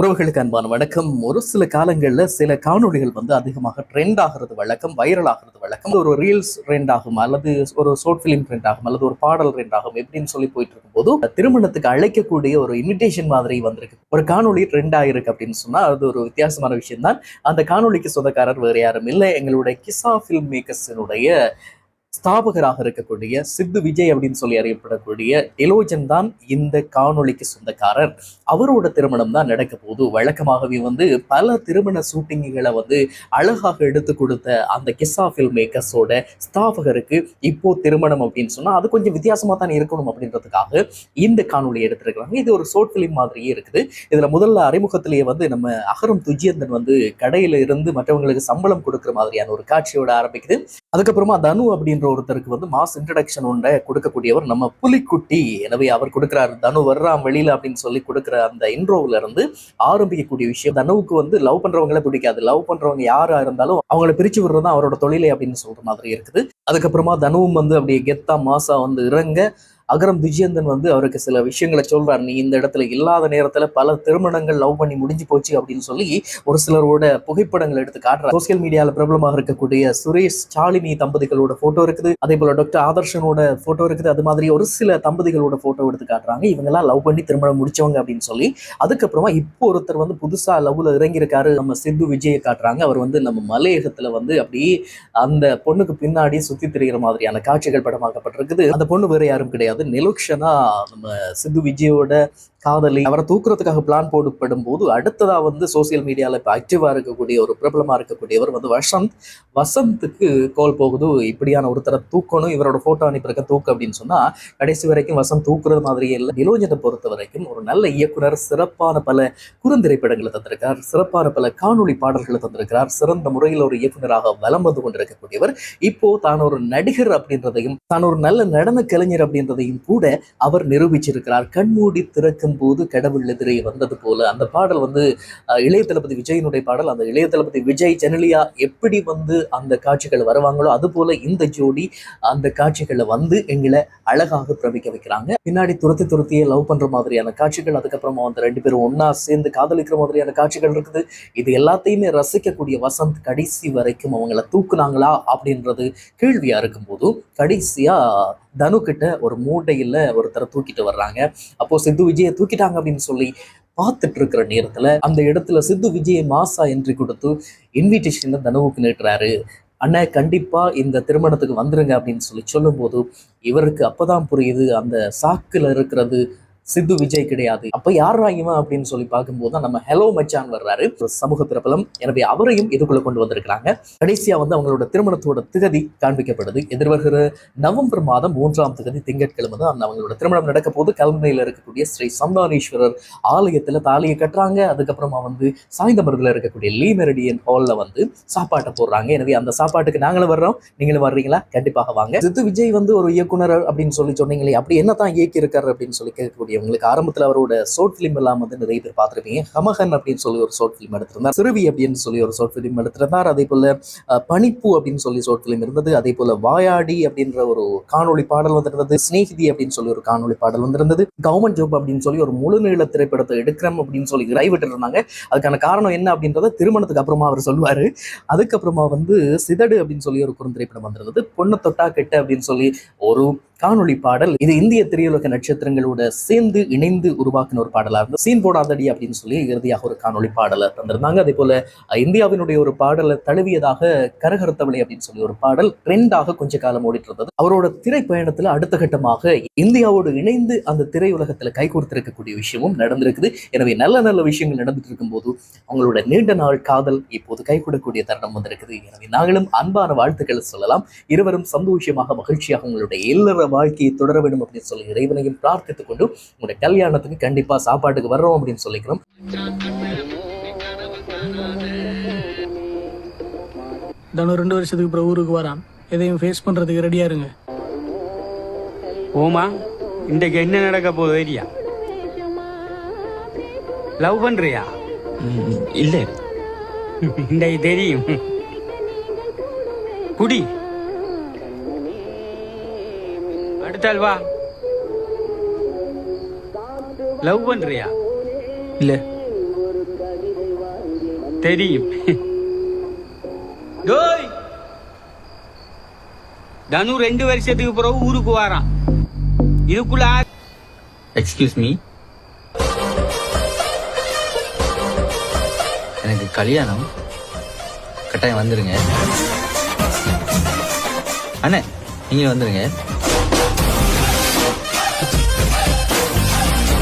உறவுகளுக்கு அன்பான வணக்கம். ஒரு சில காலங்களில் சில காணொலிகள் வந்து அதிகமாக ட்ரெண்ட் ஆகிறது வழக்கம் வைரல் ஆகிறது வழக்கம். ஒரு ரீல்ஸ் ட்ரெண்ட் ஆகும் அல்லது ஒரு ஷார்ட் ஃபிலிம் ட்ரெண்ட் ஆகும் அல்லது ஒரு பாடல் ட்ரெண்ட் ஆகும் எப்படின்னு சொல்லி போயிட்டு இருக்கும்போது திருமணத்துக்கு அழைக்கக்கூடிய ஒரு இன்விடேஷன் மாதிரி வந்திருக்கு. ஒரு காணொலி ட்ரெண்ட் ஆகிருக்கு அப்படின்னு சொன்னால் அது ஒரு வித்தியாசமான விஷயம் தான் அந்த காணொளிக்கு சொந்தக்காரர் வேறு யாரும் இல்லை. எங்களுடைய கிசா ஃபில்ம் மேக்கர்ஸினுடைய ஸ்தாபகராக இருக்கக்கூடிய சித்து விஜய் அப்படின்னு சொல்லி அறியப்படக்கூடிய எலோஜன் தான் இந்த காணொளிக்கு சொந்தக்காரர். அவரோட திருமணம் தான் நடக்க போகுது. வழக்கமாகவே வந்து பல திருமண ஷூட்டிங்குகளை வந்து அழகாக எடுத்து கொடுத்த அந்த கிஸ்ஸா ஃபில் மேக்கர்ஸோட ஸ்தாபகருக்கு இப்போ திருமணம் அப்படின்னு சொன்னால் அது கொஞ்சம் வித்தியாசமாக தான் இருக்கணும் அப்படின்றதுக்காக இந்த காணொலி எடுத்திருக்கிறாங்க. இது ஒரு ஷோர்ட் ஃபிலிம் மாதிரியே இருக்குது. இதுல முதல்ல அறிமுகத்திலேயே வந்து நம்ம அகரம் துஜியந்தன் வந்து கடையில இருந்து மற்றவங்களுக்கு சம்பளம் கொடுக்குற மாதிரியான ஒரு காட்சியோட ஆரம்பிக்குது. அதுக்கப்புறமா தனு அப்படின்ற ஒருத்தருக்கு வந்து மாஸ் இன்ட்ரடக்ஷன் ஒன்றை கொடுக்கக்கூடியவர் நம்ம புலிக்குட்டி. எனவே அவர் கொடுக்குறாரு. தனு வர்றான் வெளியில அப்படின்னு சொல்லி கொடுக்குற அந்த இன்ட்ரோவில் இருந்து ஆரம்பிக்கக்கூடிய விஷயம். தனுவுக்கு வந்து லவ் பண்றவங்களே பிடிக்காது. லவ் பண்றவங்க யாரா இருந்தாலும் அவங்கள பிரிச்சு விடுறது அவரோட தொழிலை அப்படின்னு சொல்ற மாதிரி இருக்குது. அதுக்கப்புறமா தனுவும் வந்து அப்படியே கெத்தா மாசா வந்து இறங்க அகரம் விஜயந்தன் வந்து அவருக்கு சில விஷயங்களை சொல்றாரு. நீ இந்த இடத்துல இல்லாத நேரத்துல பல திருமணங்கள் லவ் பண்ணி முடிஞ்சு போச்சு அப்படின்னு சொல்லி ஒரு சிலரோட புகைப்படங்கள் எடுத்து காட்டுறாரு. சோசியல் மீடியால பிரபலமாக இருக்கக்கூடிய சுரேஷ் சாலினி தம்பதிகளோட போட்டோ இருக்குது. அதே போல டாக்டர் ஆதர்ஷனோட போட்டோ இருக்குது. அது மாதிரி ஒரு சில தம்பதிகளோட போட்டோ எடுத்து காட்டுறாங்க. இவங்கெல்லாம் லவ் பண்ணி திருமணம் முடிச்சவங்க அப்படின்னு சொல்லி. அதுக்கப்புறமா இப்போ ஒருத்தர் வந்து புதுசா லவ்ல இறங்கியிருக்காரு. நம்ம சித்து விஜயை காட்டுறாங்க. அவர் வந்து நம்ம மலையகத்துல வந்து அப்படியே அந்த பொண்ணுக்கு பின்னாடி சுத்தி திரிகிற மாதிரியான காட்சிகள் படமாக்கப்பட்டிருக்குது. அந்த பொண்ணு வேற யாரும் கிடையாது. நிலுக்ஷனா நம்ம சித்து விஜயோட காதலி அவரை தூக்குறதுக்காக பிளான் போடப்படும் போது அடுத்ததா வந்து சோசியல் மீடியால இப்போ ஆக்டிவா இருக்கக்கூடிய ஒரு பிரபலமா இருக்கக்கூடியவர் வந்து வசந்த். வசந்துக்கு கால் போகுது இப்படியான ஒருத்தரை தூக்கணும் இவரோட போட்டோ அனுப்பியிருக்க தூக்கு அப்படின்னு சொன்னா கடைசி வரைக்கும் வசந்த் தூக்குறது மாதிரியே இல்லை. இலோஜனை பொறுத்த வரைக்கும் ஒரு நல்ல இயக்குனர் சிறப்பான பல குறுந்திரைப்படங்களை தந்திருக்கார் சிறப்பான பல காணொளி பாடல்களை தந்திருக்கிறார் சிறந்த முறையில் ஒரு இயக்குனராக வலம் வந்து கொண்டிருக்கக்கூடியவர். இப்போ தான் ஒரு நடிகர் அப்படின்றதையும் தான் ஒரு நல்ல நடன கலைஞர் அப்படின்றதையும் கூட அவர் நிரூபிச்சிருக்கிறார். கண்மூடி திறக்கும் போது கடவுள் எதிரே வந்தது போல. அந்த பாடல் வந்து இளைய தளபதி விஜயனுடைய பாடல். அந்த இளைய தளபதி விஜய் ஜெனலியா எப்படி வந்து அந்த காட்சிகள் வருவாங்களோ அது போல இந்த ஜோடி அந்த காட்சிகளை வந்து எங்களை அழகாக பிரமிக்க வைக்கிறாங்க. பின்னாடி துரத்தி துரத்தியே லவ் பண்ற மாதிரியான காட்சிகள் அதுக்கப்புறமா வந்து ரெண்டு பேரும் ஒன்னா சேர்ந்து காதலிக்கிற மாதிரியான காட்சிகள் இருக்குது. இது எல்லாத்தையுமே ரசிக்கக்கூடிய வசந்த் கடைசி வரைக்கும் அவங்கள தூக்குனாங்களா? அப்படின்றது கேள்வியா இருக்கும்போது கடைசியா தனு கிட்ட ஒரு மூட்டையில் ஒருத்தரை தூக்கிட்டு வர்றாங்க. அப்போ சித்து விஜயை தூக்கிட்டாங்க அப்படின்னு சொல்லி பார்த்துட்டு இருக்கிற நேரத்துல அந்த இடத்துல சித்து விஜயை மாசா என்ட்ரி கொடுத்து இன்விடேஷன்ல தனுவுக்கு நீட்டுறாரு அண்ணா கண்டிப்பாக இந்த திருமணத்துக்கு வந்துருங்க அப்படின்னு சொல்லி சொல்லும்போது இவருக்கு அப்போதான் புரியுது அந்த சாக்கில் இருக்கிறது சித்து விஜய் கிடையாது. அப்ப யார் இவன் அப்படின்னு சொல்லி பார்க்கும்போது தான் நம்ம ஹலோ மச்சான் வர்றாரு. சமூக பிரபலம். எனவே அவரையும் இதுக்குள்ள கொண்டு வந்திருக்கிறாங்க. கடைசியா வந்து அவங்களோட திருமணத்தோட திகதி காண்பிக்கப்படுது. எதிர்வருகிற நவம்பர் மாதம் மூன்றாம் திகதி திங்கட்கிழமை தான் அவங்களோட திருமணம் நடக்க போது கல்முனையில் இருக்கக்கூடிய ஸ்ரீ சந்தானேஸ்வரர் ஆலயத்துல தாலியை கட்டுறாங்க. அதுக்கப்புறமா வந்து சாய்ந்தமருதுல இருக்கக்கூடிய லீ மெரடியன் ஹால்ல வந்து சாப்பாட்டை போடுறாங்க. எனவே அந்த சாப்பாட்டுக்கு நாங்களும் வர்றோம். நீங்களும் வர்றீங்களா? கண்டிப்பாக வாங்க. சித்து விஜய் வந்து ஒரு இயக்குனர் அப்படின்னு சொல்லி சொன்னீங்களே அப்படி என்னதான் இயக்கி இருக்காரு அப்படின்னு சொல்லி கேட்கக்கூடிய கேட்கக்கூடியவங்களுக்கு ஆரம்பத்தில் அவரோட ஷார்ட் ஃபிலிம் எல்லாம் வந்து நிறைய பேர் பார்த்துருப்பீங்க. ஹமகன் அப்படின்னு சொல்லி ஒரு ஷார்ட் ஃபிலிம் எடுத்திருந்தார். சிறுவி அப்படின்னு சொல்லி ஒரு ஷார்ட் ஃபிலிம் எடுத்திருந்தார். அதே போல் பனிப்பூ அப்படின்னு சொல்லி ஷார்ட் ஃபிலிம் இருந்தது. அதே போல் வாயாடி அப்படின்ற ஒரு காணொளி பாடல் வந்திருந்தது. ஸ்நேகிதி அப்படின்னு சொல்லி ஒரு காணொளி பாடல் வந்திருந்தது. கவர்மெண்ட் ஜாப் அப்படின்னு சொல்லி ஒரு முழு நீள திரைப்படத்தை எடுக்கிறோம் அப்படின்னு சொல்லி கைவிட்டு இருந்தாங்க. அதுக்கான காரணம் என்ன அப்படின்றத திருமணத்துக்கு அப்புறமா அவர் சொல்லுவார். அதுக்கப்புறமா வந்து சிதடு அப்படின்னு சொல்லி ஒரு குறுந்திரைப்படம் வந்திருந்தது. பொண்ணு தொட்டா கெட்ட அப்படின்னு சொல்லி ஒரு காணொளி பாடல். இது இந்திய திரையுலக நட்சத்திரங்களோட சேர்ந்து இணைந்து உருவாக்கின ஒரு பாடலா இருந்தது. சீன் போடாதடி அப்படின்னு சொல்லி இறுதியாக ஒரு காணொளி பாடலை தந்திருந்தாங்க. அதே போல இந்தியாவினுடைய ஒரு பாடலை தழுவியதாக கரகரத்தவளை அப்படின்னு சொல்லி ஒரு பாடல் ட்ரெண்டாக கொஞ்ச காலம் ஓடிட்டு இருந்தது. அவரோட திரைப்பயணத்துல அடுத்த கட்டமாக இந்தியாவோடு இணைந்து அந்த திரையுலகத்துல கைகோர்த்திருக்கக்கூடிய விஷயமும் நடந்திருக்குது. எனவே நல்ல நல்ல விஷயங்கள் நடந்துட்டு இருக்கும்போது அவங்களோட நீண்ட நாள் காதல் இப்போது கைகூடக்கூடிய தருணம் வந்திருக்குது. எனவே நாங்களும் அன்பான வாழ்த்துக்களை சொல்லலாம். இருவரும் சந்தோஷமாக மகிழ்ச்சியாக உங்களுடைய இல்லற வாழ்க்கையை தொடர வேண்டும் அப்படின்னு சொல்லி இறைவனையும் பிரார்த்தித்துக் கொண்டு உங்களுடைய கல்யாணத்துக்கு கண்டிப்பா சாப்பாட்டுக்கு வர்றோம் அப்படின்னு சொல்லிக்கிறோம். தனு ரெண்டு வருஷத்துக்கு அப்புறம் ஊருக்கு வரான். எதையும் ஃபேஸ் பண்றதுக்கு ரெடியா இருங்க. ஓமா இன்றைக்கு என்ன நடக்க போகுது ஐடியா? லவ் பண்றியா? இல்ல. இன்றைக்கு தெரியும். குடி. அடுத்தால் வா. லவ் பண்றியா? இல்ல. தெரியும். டோய்! தனு ரெண்டு வருஷத்துக்கு பிறகு ஊருக்கு வாரான். இதுக்குள்ள எக்ஸ்கியூஸ் மீ எனக்கு கல்யாணம். கட்டாயம் வந்துருங்க. அண்ணே நீங்க வந்துருங்க.